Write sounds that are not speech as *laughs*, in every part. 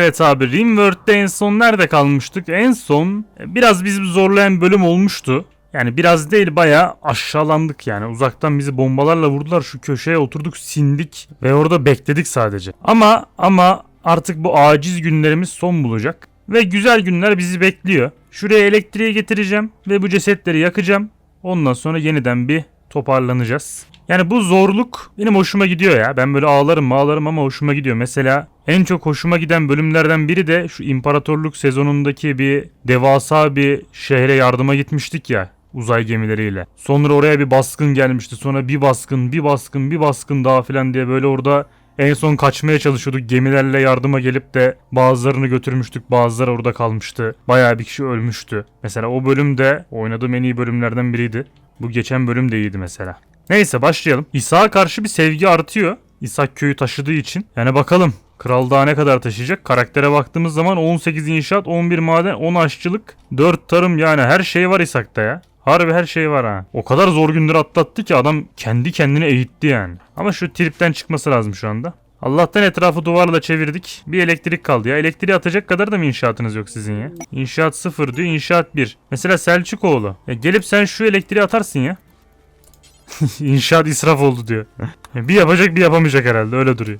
Evet abi Rimworld'de en son nerede kalmıştık? En son e, biraz bizi zorlayan bölüm olmuştu. Yani biraz değil bayağı aşağılandık yani. Uzaktan bizi bombalarla vurdular. Şu köşeye oturduk sindik ve orada bekledik sadece. Ama ama artık bu aciz günlerimiz son bulacak. Ve güzel günler bizi bekliyor. Şuraya elektriği getireceğim ve bu cesetleri yakacağım. Ondan sonra yeniden bir toparlanacağız. Yani bu zorluk benim hoşuma gidiyor ya. Ben böyle ağlarım ağlarım ama hoşuma gidiyor. Mesela en çok hoşuma giden bölümlerden biri de şu imparatorluk sezonundaki bir devasa bir şehre yardıma gitmiştik ya uzay gemileriyle. Sonra oraya bir baskın gelmişti. Sonra bir baskın, bir baskın, bir baskın daha filan diye böyle orada en son kaçmaya çalışıyorduk. Gemilerle yardıma gelip de bazılarını götürmüştük. Bazıları orada kalmıştı. Bayağı bir kişi ölmüştü. Mesela o bölüm de oynadığım en iyi bölümlerden biriydi. Bu geçen bölüm de iyiydi mesela. Neyse başlayalım. İsa'ya karşı bir sevgi artıyor. İshak köyü taşıdığı için. Yani bakalım Kral daha ne kadar taşıyacak? Karaktere baktığımız zaman 18 inşaat, 11 maden, 10 aşçılık, 4 tarım yani her şey var İshak'ta ya. Harbi her şey var ha. O kadar zor günleri atlattı ki adam kendi kendine eğitti yani. Ama şu tripten çıkması lazım şu anda. Allah'tan etrafı duvarla çevirdik. Bir elektrik kaldı ya. Elektriği atacak kadar da mı inşaatınız yok sizin ya? İnşaat 0 diyor, inşaat 1. Mesela Selçukoğlu. Ya gelip sen şu elektriği atarsın ya. *laughs* İnşaat israf oldu diyor. bir yapacak bir yapamayacak herhalde öyle duruyor.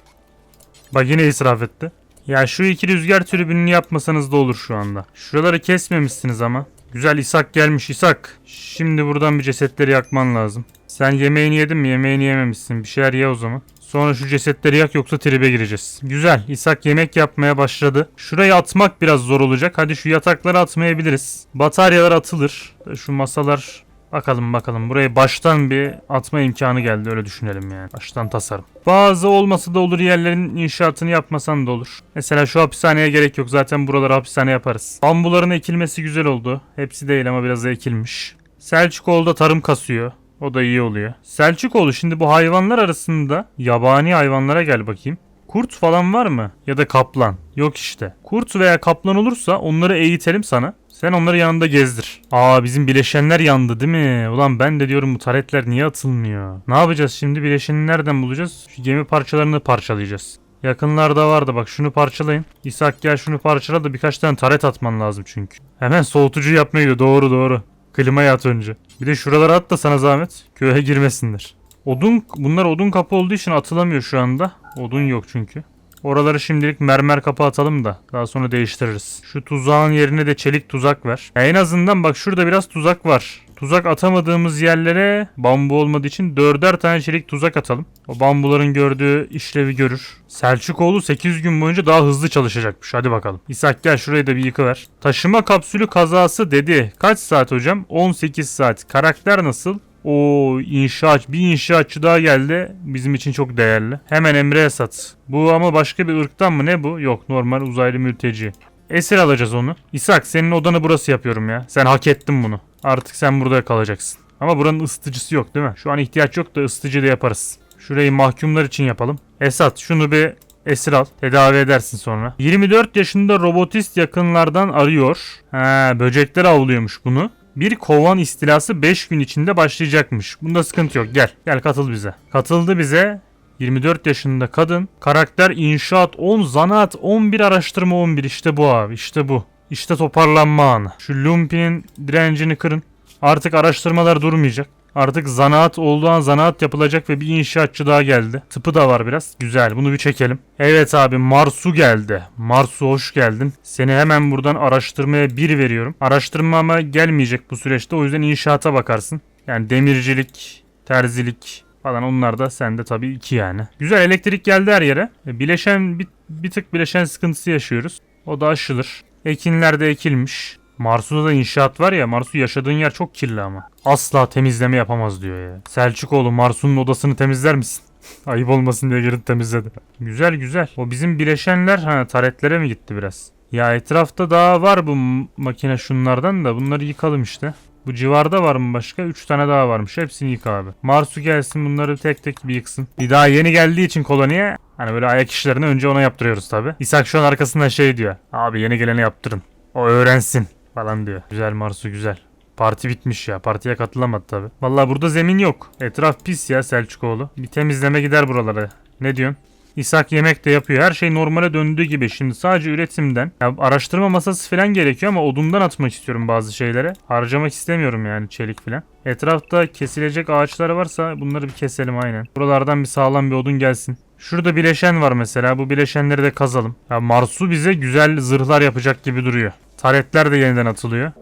Bak yine israf etti. Ya şu iki rüzgar tribününü yapmasanız da olur şu anda. Şuraları kesmemişsiniz ama. Güzel İshak gelmiş İshak. Şimdi buradan bir cesetleri yakman lazım. Sen yemeğini yedin mi? Yemeğini yememişsin. Bir şeyler ye o zaman. Sonra şu cesetleri yak yoksa tribe gireceğiz. Güzel. İshak yemek yapmaya başladı. Şurayı atmak biraz zor olacak. Hadi şu yatakları atmayabiliriz. Bataryalar atılır. Şu masalar Bakalım bakalım. Buraya baştan bir atma imkanı geldi öyle düşünelim yani. Baştan tasarım. Bazı olması da olur yerlerin inşaatını yapmasan da olur. Mesela şu hapishaneye gerek yok. Zaten buraları hapishane yaparız. Bambuların ekilmesi güzel oldu. Hepsi değil ama biraz da ekilmiş. Selçukoğlu'da tarım kasıyor. O da iyi oluyor. Selçukoğlu şimdi bu hayvanlar arasında yabani hayvanlara gel bakayım. Kurt falan var mı? Ya da kaplan. Yok işte. Kurt veya kaplan olursa onları eğitelim sana. Sen onları yanında gezdir. Aa bizim bileşenler yandı değil mi? Ulan ben de diyorum bu taretler niye atılmıyor? Ne yapacağız şimdi? Bileşeni nereden bulacağız? Şu gemi parçalarını parçalayacağız. Yakınlarda vardı bak şunu parçalayın. İshak gel şunu parçala da birkaç tane taret atman lazım çünkü. Hemen soğutucu yapmaya gidiyor doğru doğru. Klimayı at önce. Bir de şuralara at da sana zahmet. Köye girmesinler. Odun bunlar odun kapı olduğu için atılamıyor şu anda. Odun yok çünkü. Oraları şimdilik mermer kapı atalım da daha sonra değiştiririz. Şu tuzağın yerine de çelik tuzak ver. Ya en azından bak şurada biraz tuzak var. Tuzak atamadığımız yerlere bambu olmadığı için dörder tane çelik tuzak atalım. O bambuların gördüğü işlevi görür. Selçukoğlu 8 gün boyunca daha hızlı çalışacakmış. Hadi bakalım. İshak gel şurayı da bir yıkıver. Taşıma kapsülü kazası dedi. Kaç saat hocam? 18 saat. Karakter nasıl? O inşaat bir inşaatçı daha geldi. Bizim için çok değerli. Hemen Emre'ye sat. Bu ama başka bir ırktan mı ne bu? Yok normal uzaylı mülteci. Esir alacağız onu. İshak senin odanı burası yapıyorum ya. Sen hak ettin bunu. Artık sen burada kalacaksın. Ama buranın ısıtıcısı yok değil mi? Şu an ihtiyaç yok da ısıtıcı da yaparız. Şurayı mahkumlar için yapalım. Esat şunu bir esir al. Tedavi edersin sonra. 24 yaşında robotist yakınlardan arıyor. Ha, böcekler avlıyormuş bunu. Bir kovan istilası 5 gün içinde başlayacakmış. Bunda sıkıntı yok. Gel. Gel katıl bize. Katıldı bize. 24 yaşında kadın. Karakter inşaat 10, zanaat 11, araştırma 11. İşte bu abi. İşte bu. İşte toparlanma anı. Şu Lumpy'nin direncini kırın. Artık araştırmalar durmayacak. Artık zanaat olduğu an zanaat yapılacak ve bir inşaatçı daha geldi. Tıpı da var biraz. Güzel bunu bir çekelim. Evet abi Marsu geldi. Marsu hoş geldin. Seni hemen buradan araştırmaya bir veriyorum. Araştırma ama gelmeyecek bu süreçte o yüzden inşaata bakarsın. Yani demircilik, terzilik falan onlar da sende tabii iki yani. Güzel elektrik geldi her yere. E, Bileşen bir, bir tık bileşen sıkıntısı yaşıyoruz. O da aşılır. Ekinler de ekilmiş. Marsu'da da inşaat var ya Marsu yaşadığın yer çok kirli ama. Asla temizleme yapamaz diyor ya. Selçukoğlu Marsu'nun odasını temizler misin? *laughs* Ayıp olmasın diye girip temizledi. Güzel güzel. O bizim bileşenler ha taretlere mi gitti biraz? Ya etrafta daha var bu makine şunlardan da bunları yıkalım işte. Bu civarda var mı başka? 3 tane daha varmış. Hepsini yık abi. Marsu gelsin bunları tek tek bir yıksın. Bir daha yeni geldiği için koloniye hani böyle ayak işlerini önce ona yaptırıyoruz tabi. İshak şu an arkasından şey diyor. Abi yeni gelene yaptırın. O öğrensin falan diyor. Güzel Marsu güzel. Parti bitmiş ya. Partiye katılamadı tabi. Vallahi burada zemin yok. Etraf pis ya Selçukoğlu. Bir temizleme gider buralara. Ne diyorsun? İshak yemek de yapıyor. Her şey normale döndüğü gibi. Şimdi sadece üretimden. Ya araştırma masası falan gerekiyor ama odundan atmak istiyorum bazı şeylere. Harcamak istemiyorum yani çelik falan. Etrafta kesilecek ağaçlar varsa bunları bir keselim aynen. Buralardan bir sağlam bir odun gelsin. Şurada bileşen var mesela. Bu bileşenleri de kazalım. Ya Marsu bize güzel zırhlar yapacak gibi duruyor. Taretler de yeniden atılıyor.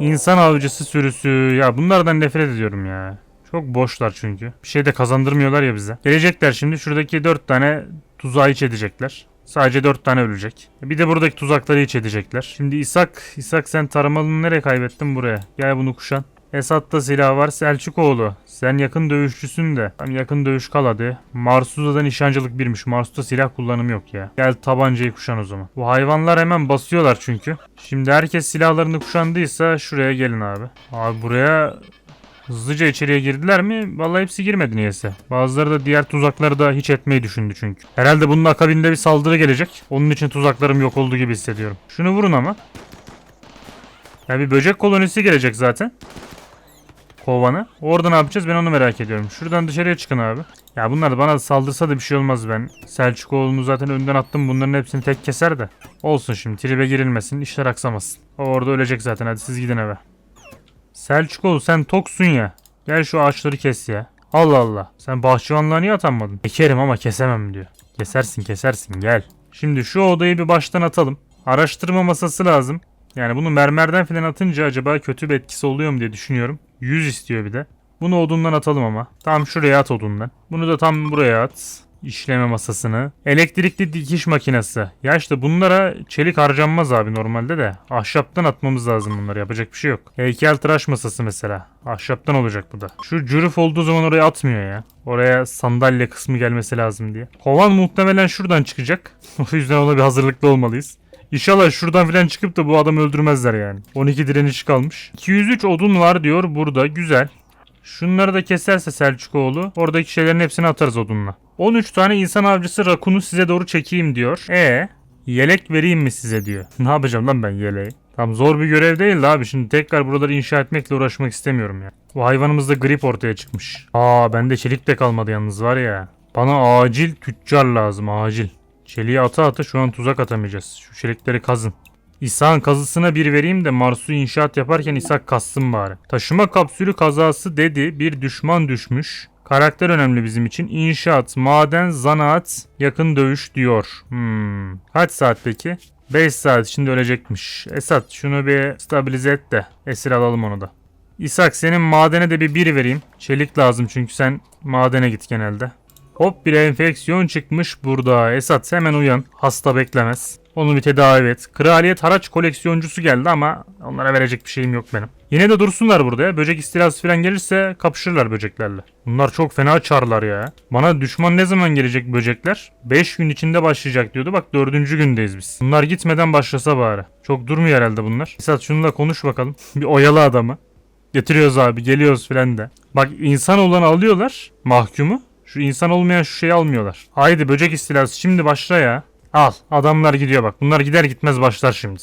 İnsan avcısı sürüsü. Ya bunlardan nefret ediyorum ya. Çok boşlar çünkü. Bir şey de kazandırmıyorlar ya bize. Gelecekler şimdi şuradaki 4 tane tuzağı iç edecekler. Sadece 4 tane ölecek. Bir de buradaki tuzakları iç edecekler. Şimdi İshak, İshak sen taramalını nereye kaybettin buraya? Gel bunu kuşan. Esat'ta silah var Selçukoğlu. Sen yakın dövüşçüsün de. Tam yakın dövüş kal hadi. Marsuza'da nişancılık birmiş. Marsuz'da silah kullanımı yok ya. Gel tabancayı kuşan o zaman. Bu hayvanlar hemen basıyorlar çünkü. Şimdi herkes silahlarını kuşandıysa şuraya gelin abi. Abi buraya Hızlıca içeriye girdiler mi? Vallahi hepsi girmedi niyeyse. Bazıları da diğer tuzakları da hiç etmeyi düşündü çünkü. Herhalde bunun akabinde bir saldırı gelecek. Onun için tuzaklarım yok olduğu gibi hissediyorum. Şunu vurun ama. Ya bir böcek kolonisi gelecek zaten. Kovanı. Orada ne yapacağız ben onu merak ediyorum. Şuradan dışarıya çıkın abi. Ya bunlar bana saldırsa da bir şey olmaz ben. Selçukoğlu'nu zaten önden attım. Bunların hepsini tek keser de. Olsun şimdi tribe girilmesin. işler aksamasın. O orada ölecek zaten. Hadi siz gidin eve. Selçukoğlu sen toksun ya. Gel şu ağaçları kes ya. Allah Allah. Sen bahçıvanlığa niye atanmadın? Ekerim ama kesemem diyor. Kesersin kesersin gel. Şimdi şu odayı bir baştan atalım. Araştırma masası lazım. Yani bunu mermerden falan atınca acaba kötü bir etkisi oluyor mu diye düşünüyorum. 100 istiyor bir de. Bunu odundan atalım ama. Tam şuraya at odundan. Bunu da tam buraya at. İşleme masasını. Elektrikli dikiş makinesi. Ya işte bunlara çelik harcanmaz abi normalde de. Ahşaptan atmamız lazım bunları. Yapacak bir şey yok. Heykel tıraş masası mesela. Ahşaptan olacak bu da. Şu cürüf olduğu zaman oraya atmıyor ya. Oraya sandalye kısmı gelmesi lazım diye. Kovan muhtemelen şuradan çıkacak. *laughs* o yüzden ona bir hazırlıklı olmalıyız. İnşallah şuradan falan çıkıp da bu adamı öldürmezler yani. 12 direniş kalmış. 203 odun var diyor burada. Güzel. Şunları da keserse Selçukoğlu oradaki şeylerin hepsini atarız odunla. 13 tane insan avcısı rakunu size doğru çekeyim diyor. E yelek vereyim mi size diyor. *laughs* Ne yapacağım lan ben yeleği? Tam zor bir görev değil de abi şimdi tekrar buraları inşa etmekle uğraşmak istemiyorum ya. Bu hayvanımızda grip ortaya çıkmış. Aa bende çelik de kalmadı yalnız var ya. Bana acil tüccar lazım acil. Çeliği ata ata şu an tuzak atamayacağız. Şu çelikleri kazın. İshak'ın kazısına bir vereyim de Marsu inşaat yaparken İshak kassın bari. Taşıma kapsülü kazası dedi bir düşman düşmüş. Karakter önemli bizim için. İnşaat, maden, zanaat, yakın dövüş diyor. Hmm. Kaç saat peki? 5 saat şimdi ölecekmiş. Esat şunu bir stabilize et de esir alalım onu da. İshak senin madene de bir bir vereyim. Çelik lazım çünkü sen madene git genelde. Hop bir enfeksiyon çıkmış burada. Esat hemen uyan. Hasta beklemez. Onu bir tedavi et. Kraliyet haraç koleksiyoncusu geldi ama onlara verecek bir şeyim yok benim. Yine de dursunlar burada ya. Böcek istilası falan gelirse kapışırlar böceklerle. Bunlar çok fena çarlar ya. Bana düşman ne zaman gelecek böcekler? 5 gün içinde başlayacak diyordu. Bak 4. gündeyiz biz. Bunlar gitmeden başlasa bari. Çok durmuyor herhalde bunlar. Esat şununla konuş bakalım. *laughs* bir oyalı adamı. Getiriyoruz abi geliyoruz filan de. Bak insan olanı alıyorlar mahkumu. Şu insan olmayan şu şeyi almıyorlar. Haydi böcek istilası şimdi başla ya. Al adamlar gidiyor bak. Bunlar gider gitmez başlar şimdi.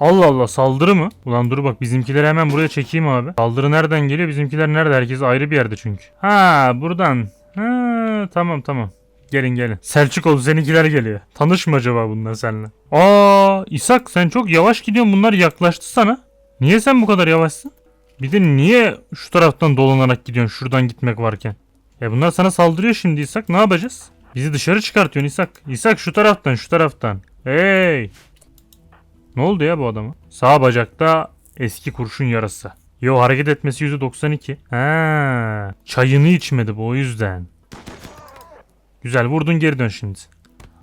Allah Allah saldırı mı? Ulan dur bak bizimkileri hemen buraya çekeyim abi. Saldırı nereden geliyor? Bizimkiler nerede? Herkes ayrı bir yerde çünkü. Ha buradan. Ha tamam tamam. Gelin gelin. Selçukoğlu seninkiler geliyor. Tanış mı acaba bunlar seninle? Aa İshak sen çok yavaş gidiyorsun. Bunlar yaklaştı sana. Niye sen bu kadar yavaşsın? Bir de niye şu taraftan dolanarak gidiyorsun şuradan gitmek varken? E bunlar sana saldırıyor şimdi İshak ne yapacağız? Bizi dışarı çıkartıyorsun İshak. İshak şu taraftan şu taraftan. Hey! Ne oldu ya bu adama? Sağ bacakta eski kurşun yarası. Yo hareket etmesi %92. Ha, çayını içmedi bu o yüzden. Güzel vurdun geri dön şimdi.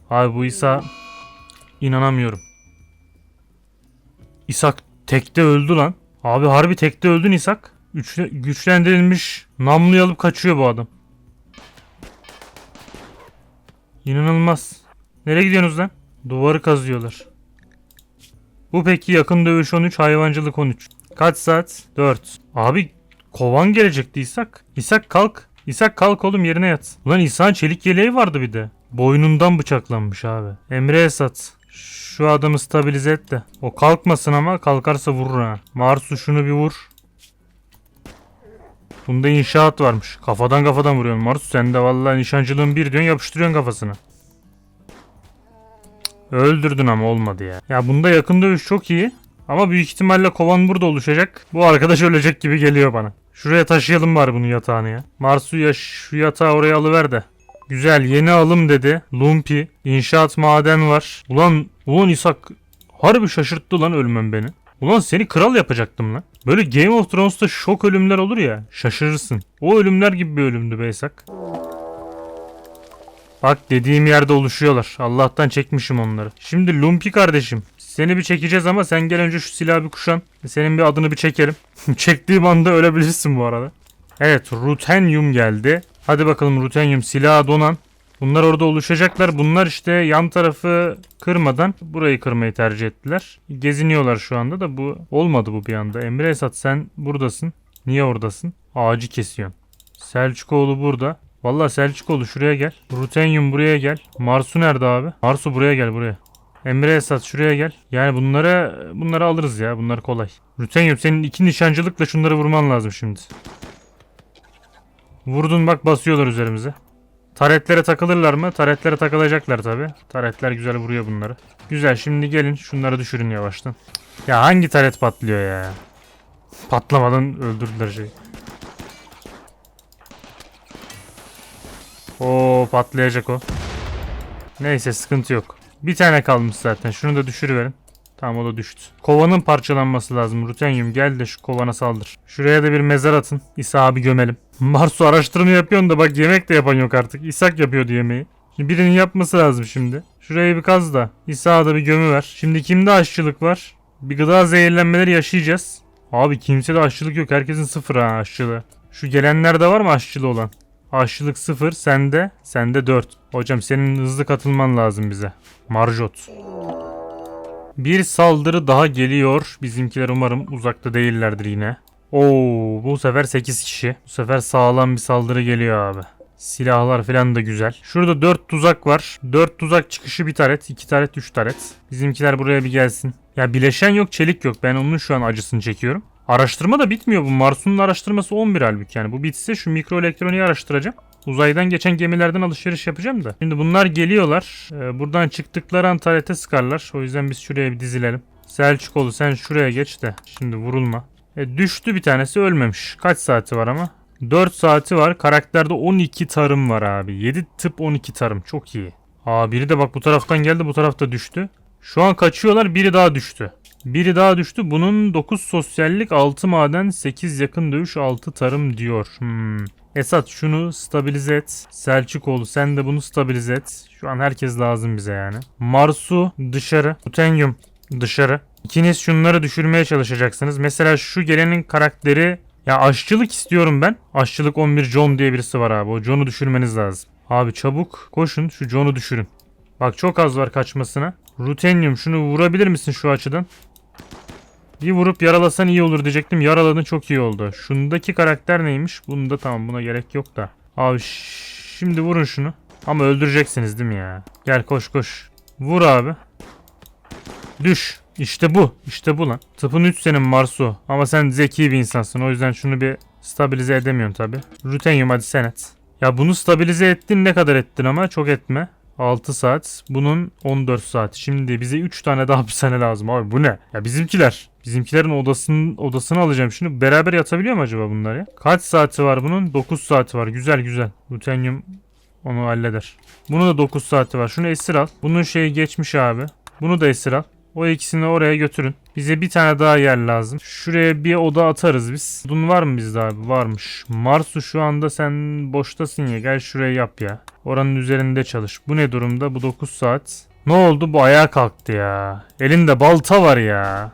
Abi bu İsa inanamıyorum. İshak tekte öldü lan. Abi harbi tekte öldün İshak. Güçle, güçlendirilmiş namluyu alıp kaçıyor bu adam. İnanılmaz. Nereye gidiyorsunuz lan? Duvarı kazıyorlar. Bu peki yakın dövüş 13, hayvancılık 13. Kaç saat? 4. Abi kovan gelecekti İshak. İshak kalk. İshak kalk oğlum yerine yat. Ulan İshak'ın çelik yeleği vardı bir de. Boynundan bıçaklanmış abi. Emre Esat. Şu adamı stabilize et de. O kalkmasın ama kalkarsa vurur ha. Marsu şunu bir vur. Bunda inşaat varmış. Kafadan kafadan vuruyorsun Marsu. Sen de vallahi nişancılığın bir diyorsun yapıştırıyorsun kafasına. Öldürdün ama olmadı ya. Ya bunda yakın dövüş çok iyi. Ama büyük ihtimalle kovan burada oluşacak. Bu arkadaş ölecek gibi geliyor bana. Şuraya taşıyalım bari bunun yatağını ya. Marsu ya şu yatağı oraya alıver de. Güzel yeni alım dedi. Lumpi. inşaat maden var. Ulan ulan İshak harbi şaşırttı lan ölmem beni. Ulan seni kral yapacaktım lan. Böyle Game of Thrones'ta şok ölümler olur ya. Şaşırırsın. O ölümler gibi bir ölümdü be İshak. Bak dediğim yerde oluşuyorlar. Allah'tan çekmişim onları. Şimdi Lumpi kardeşim. Seni bir çekeceğiz ama sen gel önce şu silahı bir kuşan. Senin bir adını bir çekelim. *laughs* Çektiğim anda ölebilirsin bu arada. Evet Rutenyum geldi. Hadi bakalım Rutenyum silahı donan. Bunlar orada oluşacaklar. Bunlar işte yan tarafı kırmadan burayı kırmayı tercih ettiler. Geziniyorlar şu anda da bu olmadı bu bir anda. Emre Esat sen buradasın. Niye oradasın? Ağacı kesiyorsun. Selçukoğlu burada. Vallahi Selçukoğlu şuraya gel. Rutenyum buraya gel. Marsu nerede abi? Marsu buraya gel buraya. Emre Esat şuraya gel. Yani bunlara bunları alırız ya. Bunlar kolay. Rutenyum senin iki nişancılıkla şunları vurman lazım şimdi. Vurdun bak basıyorlar üzerimize. Taretlere takılırlar mı? Taretlere takılacaklar tabi. Taretler güzel vuruyor bunları. Güzel şimdi gelin şunları düşürün yavaştan. Ya hangi taret patlıyor ya? Patlamadan öldürdüler şeyi. Oo patlayacak o. Neyse sıkıntı yok. Bir tane kalmış zaten. Şunu da düşürüverin. Tamam o da düştü. Kovanın parçalanması lazım. Rutenyum gel de şu kovana saldır. Şuraya da bir mezar atın. İsa abi gömelim. Marsu araştırma yapıyorsun da bak yemek de yapan yok artık. İshak yapıyordu yemeği. Şimdi birinin yapması lazım şimdi. Şurayı bir kaz da. İsa da bir gömü ver. Şimdi kimde aşçılık var? Bir gıda zehirlenmeleri yaşayacağız. Abi kimsede aşçılık yok. Herkesin sıfır ha aşçılığı. Şu gelenlerde var mı aşçılığı olan? Aşçılık sıfır. Sende. Sende 4. Hocam senin hızlı katılman lazım bize. Marjot. Bir saldırı daha geliyor. Bizimkiler umarım uzakta değillerdir yine. Oo, bu sefer 8 kişi. Bu sefer sağlam bir saldırı geliyor abi. Silahlar falan da güzel. Şurada 4 tuzak var. 4 tuzak çıkışı bir taret, 2 taret, 3 taret. Bizimkiler buraya bir gelsin. Ya bileşen yok, çelik yok. Ben onun şu an acısını çekiyorum. Araştırma da bitmiyor bu. Marsun'un araştırması 11 halbuki yani. Bu bitse şu mikroelektroniği araştıracağım. Uzaydan geçen gemilerden alışveriş yapacağım da. Şimdi bunlar geliyorlar. Ee, buradan çıktıkları an tarete sıkarlar. O yüzden biz şuraya bir dizilelim. Selçukoğlu sen şuraya geç de. Şimdi vurulma. E, düştü bir tanesi ölmemiş. Kaç saati var ama? 4 saati var. Karakterde 12 tarım var abi. 7 tıp 12 tarım. Çok iyi. Aa biri de bak bu taraftan geldi bu tarafta düştü. Şu an kaçıyorlar biri daha düştü. Biri daha düştü. Bunun 9 sosyallik 6 maden 8 yakın dövüş 6 tarım diyor. Hmm. Esat şunu stabilize et. Selçukoğlu sen de bunu stabilize et. Şu an herkes lazım bize yani. Marsu dışarı. Utenyum dışarı. İkiniz şunları düşürmeye çalışacaksınız. Mesela şu gelenin karakteri ya aşçılık istiyorum ben. Aşçılık 11 John diye birisi var abi. O John'u düşürmeniz lazım. Abi çabuk koşun şu John'u düşürün. Bak çok az var kaçmasına. Rutenyum şunu vurabilir misin şu açıdan? Bir vurup yaralasan iyi olur diyecektim. Yaraladın çok iyi oldu. Şundaki karakter neymiş? Bunda tamam buna gerek yok da. Abi şimdi vurun şunu. Ama öldüreceksiniz değil mi ya? Gel koş koş. Vur abi. Düş. İşte bu. İşte bu lan. Tıpın 3 senin Marsu. Ama sen zeki bir insansın. O yüzden şunu bir stabilize edemiyorsun tabi. Rutenyum hadi sen et. Ya bunu stabilize ettin ne kadar ettin ama çok etme. 6 saat. Bunun 14 saat. Şimdi bize 3 tane daha *laughs* hapishane lazım abi. Bu ne? Ya bizimkiler. Bizimkilerin odasının odasını alacağım şimdi. Beraber yatabiliyor mu acaba bunlar ya? Kaç saati var bunun? 9 saati var. Güzel güzel. Rutenyum onu halleder. Bunun da 9 saati var. Şunu esir al. Bunun şeyi geçmiş abi. Bunu da esir al. O ikisini oraya götürün. Bize bir tane daha yer lazım. Şuraya bir oda atarız biz. Odun var mı bizde abi? Varmış. Marsu şu anda sen boştasın ya. Gel şuraya yap ya. Oranın üzerinde çalış. Bu ne durumda? Bu 9 saat. Ne oldu? Bu ayağa kalktı ya. Elinde balta var ya.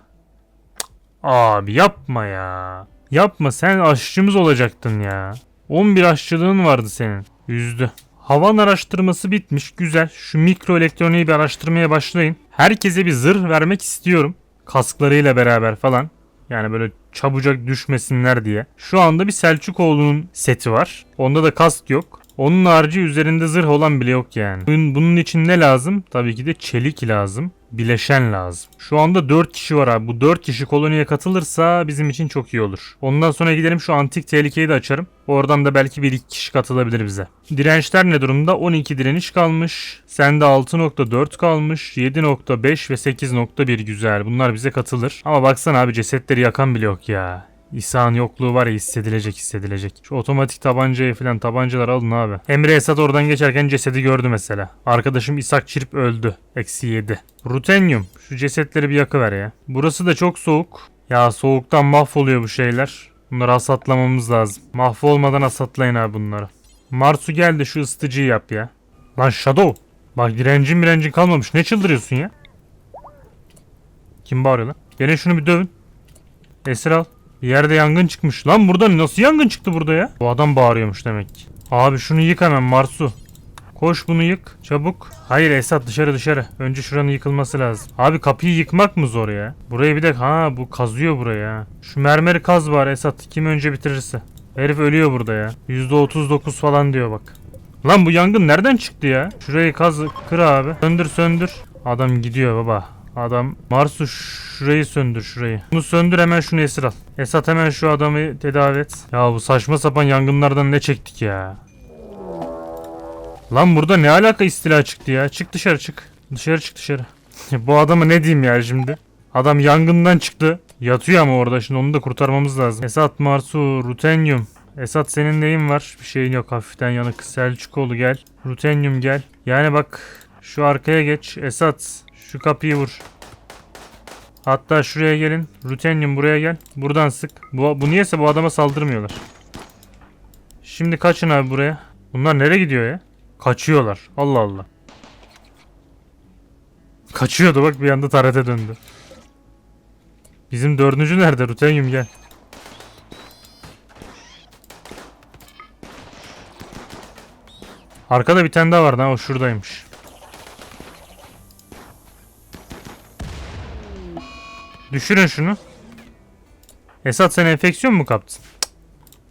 Abi yapma ya. Yapma sen aşçımız olacaktın ya. 11 aşçılığın vardı senin. Üzdü. Havan araştırması bitmiş. Güzel. Şu mikro elektroniği bir araştırmaya başlayın. Herkese bir zırh vermek istiyorum. Kasklarıyla beraber falan. Yani böyle çabucak düşmesinler diye. Şu anda bir Selçukoğlu'nun seti var. Onda da kask yok. Onun harici üzerinde zırh olan bile yok yani. Bunun, için ne lazım? Tabii ki de çelik lazım. Bileşen lazım. Şu anda 4 kişi var abi. Bu 4 kişi koloniye katılırsa bizim için çok iyi olur. Ondan sonra gidelim şu antik tehlikeyi de açarım. Oradan da belki bir iki kişi katılabilir bize. Dirençler ne durumda? 12 direniş kalmış. Sende 6.4 kalmış. 7.5 ve 8.1 güzel. Bunlar bize katılır. Ama baksana abi cesetleri yakan bile yok ya. İsa'nın yokluğu var ya hissedilecek hissedilecek. Şu otomatik tabancayı falan tabancalar alın abi. Emre Esat oradan geçerken cesedi gördü mesela. Arkadaşım İshak Çirp öldü. Eksi 7. Rutenyum. Şu cesetleri bir yakıver ya. Burası da çok soğuk. Ya soğuktan mahvoluyor bu şeyler. Bunları hasatlamamız lazım. Mahvolmadan hasatlayın abi bunları. Marsu geldi şu ısıtıcıyı yap ya. Lan Shadow. Bak direncin direncin kalmamış. Ne çıldırıyorsun ya? Kim bağırıyor lan? Gelin şunu bir dövün. Esir al. Yerde yangın çıkmış. Lan burada nasıl yangın çıktı burada ya? Bu adam bağırıyormuş demek ki. Abi şunu yık hemen Marsu. Koş bunu yık. Çabuk. Hayır Esat dışarı dışarı. Önce şuranın yıkılması lazım. Abi kapıyı yıkmak mı zor ya? Burayı bir de ha bu kazıyor buraya. Şu mermeri kaz var Esat. Kim önce bitirirse. Herif ölüyor burada ya. %39 falan diyor bak. Lan bu yangın nereden çıktı ya? Şurayı kaz kır abi. Söndür söndür. Adam gidiyor baba. Adam Marsu şurayı söndür şurayı. Bunu söndür hemen şunu esir al. Esat hemen şu adamı tedavi et. Ya bu saçma sapan yangınlardan ne çektik ya. Lan burada ne alaka istila çıktı ya? Çık dışarı çık. Dışarı çık dışarı. *laughs* bu adama ne diyeyim ya şimdi? Adam yangından çıktı. Yatıyor ama orada şimdi onu da kurtarmamız lazım. Esat Marsu Rutenyum. Esat senin neyin var? Bir şeyin yok hafiften yanık. Selçukoğlu gel. Rutenyum gel. Yani bak şu arkaya geç. Esat şu kapıyı vur. Hatta şuraya gelin. Rutenyum buraya gel. Buradan sık. Bu, bu niyeyse bu adama saldırmıyorlar. Şimdi kaçın abi buraya. Bunlar nereye gidiyor ya? Kaçıyorlar. Allah Allah. Kaçıyordu bak bir anda tarete döndü. Bizim dördüncü nerede? Rutenyum gel. Arkada bir tane daha vardı ha o şuradaymış. Düşürün şunu. Esat sen enfeksiyon mu kaptın?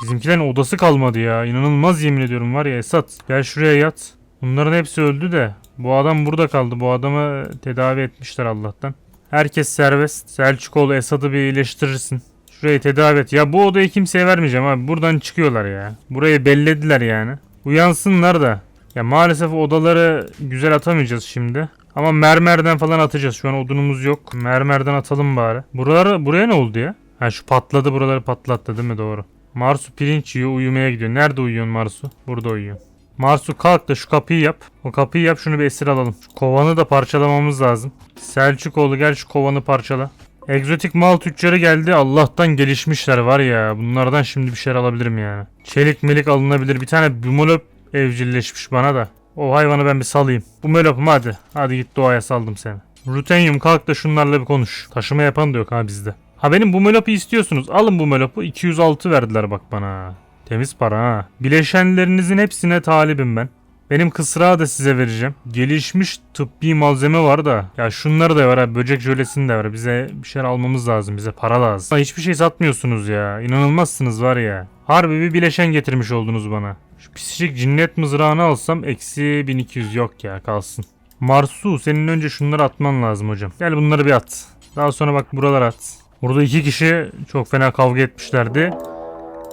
Bizimkilerin odası kalmadı ya. İnanılmaz yemin ediyorum var ya Esat. Gel şuraya yat. Bunların hepsi öldü de. Bu adam burada kaldı. Bu adamı tedavi etmişler Allah'tan. Herkes serbest. Selçukoğlu Esad'ı bir iyileştirirsin. Şurayı tedavi et. Ya bu odayı kimseye vermeyeceğim abi. Buradan çıkıyorlar ya. Burayı bellediler yani. Uyansınlar da. Ya maalesef odaları güzel atamayacağız şimdi. Ama mermerden falan atacağız. Şu an odunumuz yok. Mermerden atalım bari. Buralar, buraya ne oldu ya? Ha şu patladı buraları patlattı değil mi? Doğru. Marsu pirinç yiyor uyumaya gidiyor. Nerede uyuyorsun Marsu? Burada uyuyor. Marsu kalk da şu kapıyı yap. O kapıyı yap şunu bir esir alalım. Şu kovanı da parçalamamız lazım. Selçukoğlu gel şu kovanı parçala. Egzotik mal tüccarı geldi. Allah'tan gelişmişler var ya. Bunlardan şimdi bir şeyler alabilirim yani. Çelik melik alınabilir. Bir tane bumolop evcilleşmiş bana da. O hayvanı ben bir salayım. Bu melopum hadi. Hadi git doğaya saldım seni. Rutenyum kalk da şunlarla bir konuş. Taşıma yapan da yok ha bizde. Ha benim bu melopu istiyorsunuz. Alın bu melopu. 206 verdiler bak bana. Temiz para ha. Bileşenlerinizin hepsine talibim ben. Benim kısrağı da size vereceğim. Gelişmiş tıbbi malzeme var da. Ya şunları da var ha. Böcek jölesini de var. Bize bir şeyler almamız lazım. Bize para lazım. Hiçbir şey satmıyorsunuz ya. İnanılmazsınız var ya. Harbi bir bileşen getirmiş oldunuz bana. Şu pisicik cinnet mızrağını alsam eksi 1200 yok ya kalsın. Marsu senin önce şunları atman lazım hocam. Gel bunları bir at. Daha sonra bak buralar at. Burada iki kişi çok fena kavga etmişlerdi.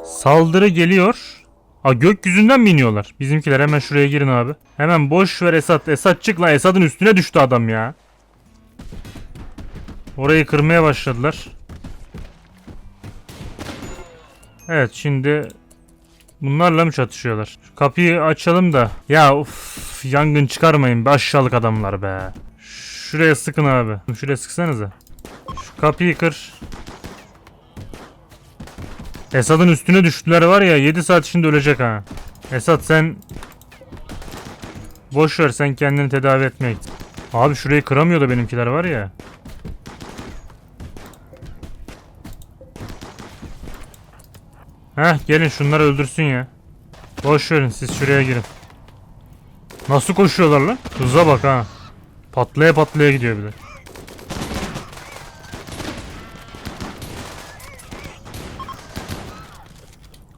Saldırı geliyor. Aa gökyüzünden mi iniyorlar? Bizimkiler hemen şuraya girin abi. Hemen boş ver Esat. Esat çık lan. Esad'ın üstüne düştü adam ya. Orayı kırmaya başladılar. Evet şimdi bunlarla mı çatışıyorlar? Şu kapıyı açalım da. Ya uf yangın çıkarmayın be aşağılık adamlar be. Şuraya sıkın abi. Şuraya sıksanıza. Şu kapıyı kır. Esad'ın üstüne düştüler var ya 7 saat içinde ölecek ha. Esad sen boş ver sen kendini tedavi git. Abi şurayı kıramıyor da benimkiler var ya. Heh gelin şunları öldürsün ya. Boş verin siz şuraya girin. Nasıl koşuyorlar lan? Hıza bak ha. Patlaya patlaya gidiyor bir de.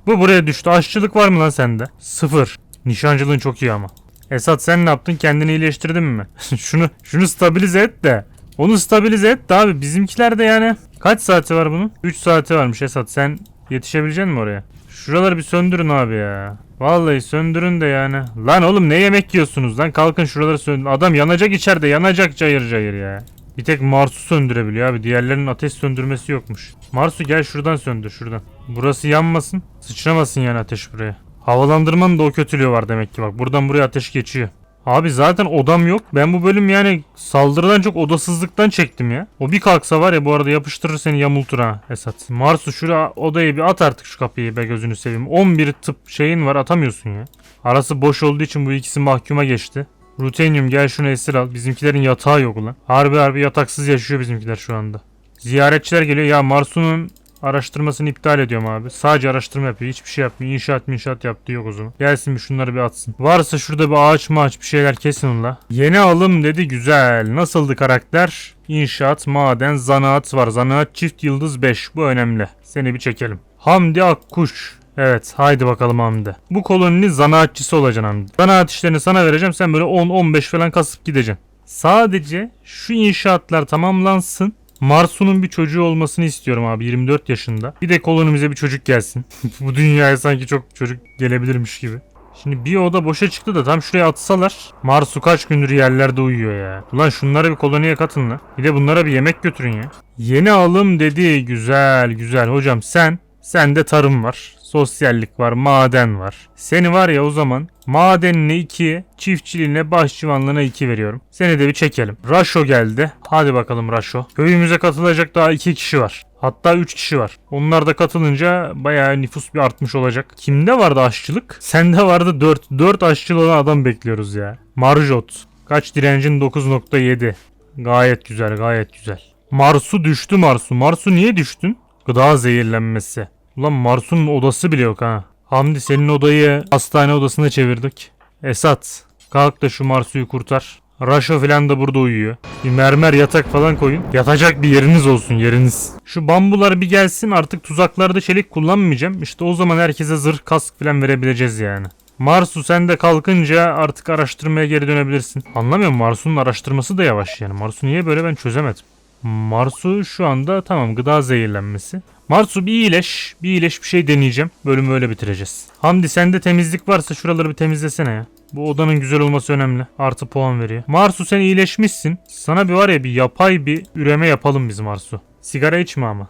Bu buraya düştü. Aşçılık var mı lan sende? Sıfır. Nişancılığın çok iyi ama. Esat sen ne yaptın? Kendini iyileştirdin mi? *laughs* şunu şunu stabilize et de. Onu stabilize et de abi. Bizimkiler de yani. Kaç saati var bunun? 3 saati varmış Esat. Sen yetişebilecek misin oraya? Şuraları bir söndürün abi ya. Vallahi söndürün de yani. Lan oğlum ne yemek yiyorsunuz lan? Kalkın şuraları söndürün. Adam yanacak içeride. Yanacak cayır cayır ya. Bir tek Marsu söndürebiliyor abi. Diğerlerinin ateş söndürmesi yokmuş. Marsu gel şuradan söndür şuradan. Burası yanmasın. Sıçramasın yani ateş buraya. Havalandırmanın da o kötülüğü var demek ki bak. Buradan buraya ateş geçiyor. Abi zaten odam yok. Ben bu bölüm yani saldırıdan çok odasızlıktan çektim ya. O bir kalksa var ya bu arada yapıştırır seni yamultur ha Esat. Marsu şura odayı bir at artık şu kapıyı be gözünü seveyim. 11 tıp şeyin var atamıyorsun ya. Arası boş olduğu için bu ikisi mahkuma geçti. Rutenyum gel şunu esir al. Bizimkilerin yatağı yok ulan. Harbi harbi yataksız yaşıyor bizimkiler şu anda. Ziyaretçiler geliyor. Ya Marsu'nun araştırmasını iptal ediyorum abi. Sadece araştırma yapıyor. Hiçbir şey yapmıyor. İnşaat inşaat yaptığı yok o zaman. Gelsin bir şunları bir atsın. Varsa şurada bir ağaç maaç bir şeyler kesin onunla. Yeni alım dedi güzel. Nasıldı karakter? İnşaat, maden, zanaat var. Zanaat çift yıldız 5. Bu önemli. Seni bir çekelim. Hamdi Akkuş. Evet haydi bakalım Hamdi. Bu koloninin zanaatçısı olacaksın Hamdi. Zanaat işlerini sana vereceğim. Sen böyle 10-15 falan kasıp gideceksin. Sadece şu inşaatlar tamamlansın. Marsu'nun bir çocuğu olmasını istiyorum abi 24 yaşında. Bir de kolonimize bir çocuk gelsin. *laughs* Bu dünyaya sanki çok çocuk gelebilirmiş gibi. Şimdi bir oda boşa çıktı da tam şuraya atsalar. Marsu kaç gündür yerlerde uyuyor ya. Ulan şunlara bir koloniye katın la. Bir de bunlara bir yemek götürün ya. Yeni alım dedi. Güzel güzel. Hocam sen, sende tarım var. Sosyallik var, maden var. Seni var ya o zaman madenine 2, çiftçiliğine, bahçıvanlığına 2 veriyorum. Seni de bir çekelim. Raşo geldi. Hadi bakalım Raşo. Köyümüze katılacak daha 2 kişi var. Hatta 3 kişi var. Onlar da katılınca bayağı nüfus bir artmış olacak. Kimde vardı aşçılık? Sende vardı 4. 4 aşçılı olan adam bekliyoruz ya. Marjot. Kaç direncin 9.7. Gayet güzel gayet güzel. Marsu düştü Marsu. Marsu niye düştün? Gıda zehirlenmesi. Ulan Marsu'nun odası bile yok ha. Hamdi senin odayı hastane odasına çevirdik. Esat kalk da şu Marsu'yu kurtar. Raşo falan da burada uyuyor. Bir mermer yatak falan koyun. Yatacak bir yeriniz olsun yeriniz. Şu bambular bir gelsin artık tuzaklarda çelik kullanmayacağım. İşte o zaman herkese zırh kask falan verebileceğiz yani. Marsu sen de kalkınca artık araştırmaya geri dönebilirsin. Anlamıyorum Marsu'nun araştırması da yavaş yani. Marsu niye böyle ben çözemedim. Marsu şu anda tamam gıda zehirlenmesi. Marsu bir iyileş. Bir iyileş bir şey deneyeceğim. Bölümü öyle bitireceğiz. Hamdi sende temizlik varsa şuraları bir temizlesene ya. Bu odanın güzel olması önemli. Artı puan veriyor. Marsu sen iyileşmişsin. Sana bir var ya bir yapay bir üreme yapalım biz Marsu. Sigara içme ama.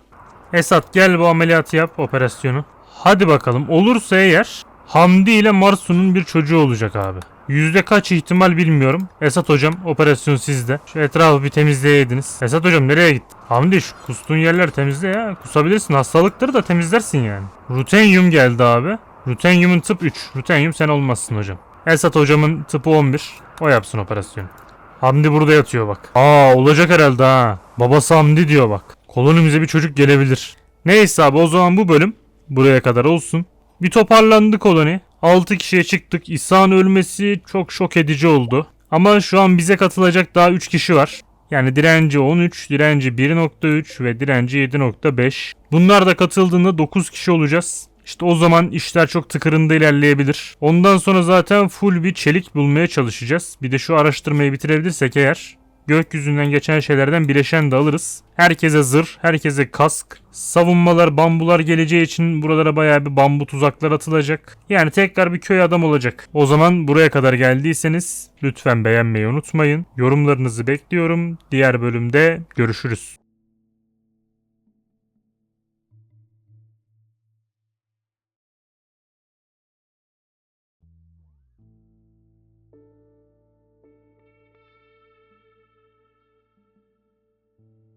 Esat gel bu ameliyatı yap operasyonu. Hadi bakalım olursa eğer Hamdi ile Marsu'nun bir çocuğu olacak abi. Yüzde kaç ihtimal bilmiyorum. Esat hocam operasyon sizde. Şu etrafı bir temizleyeydiniz. Esat hocam nereye gitti? Hamdi şu kustuğun yerler temizle ya. Kusabilirsin hastalıktır da temizlersin yani. Rutenyum geldi abi. Rutenyumun tıp 3. Rutenyum sen olmazsın hocam. Esat hocamın tıpı 11. O yapsın operasyonu. Hamdi burada yatıyor bak. Aa olacak herhalde ha. Babası Hamdi diyor bak. Kolonimize bir çocuk gelebilir. Neyse abi o zaman bu bölüm buraya kadar olsun. Bir toparlandı koloni. 6 kişiye çıktık. İsa'nın ölmesi çok şok edici oldu. Ama şu an bize katılacak daha 3 kişi var. Yani direnci 13, direnci 1.3 ve direnci 7.5. Bunlar da katıldığında 9 kişi olacağız. İşte o zaman işler çok tıkırında ilerleyebilir. Ondan sonra zaten full bir çelik bulmaya çalışacağız. Bir de şu araştırmayı bitirebilirsek eğer gökyüzünden geçen şeylerden bileşen de alırız. Herkese zırh, herkese kask. Savunmalar, bambular geleceği için buralara bayağı bir bambu tuzaklar atılacak. Yani tekrar bir köy adam olacak. O zaman buraya kadar geldiyseniz lütfen beğenmeyi unutmayın. Yorumlarınızı bekliyorum. Diğer bölümde görüşürüz.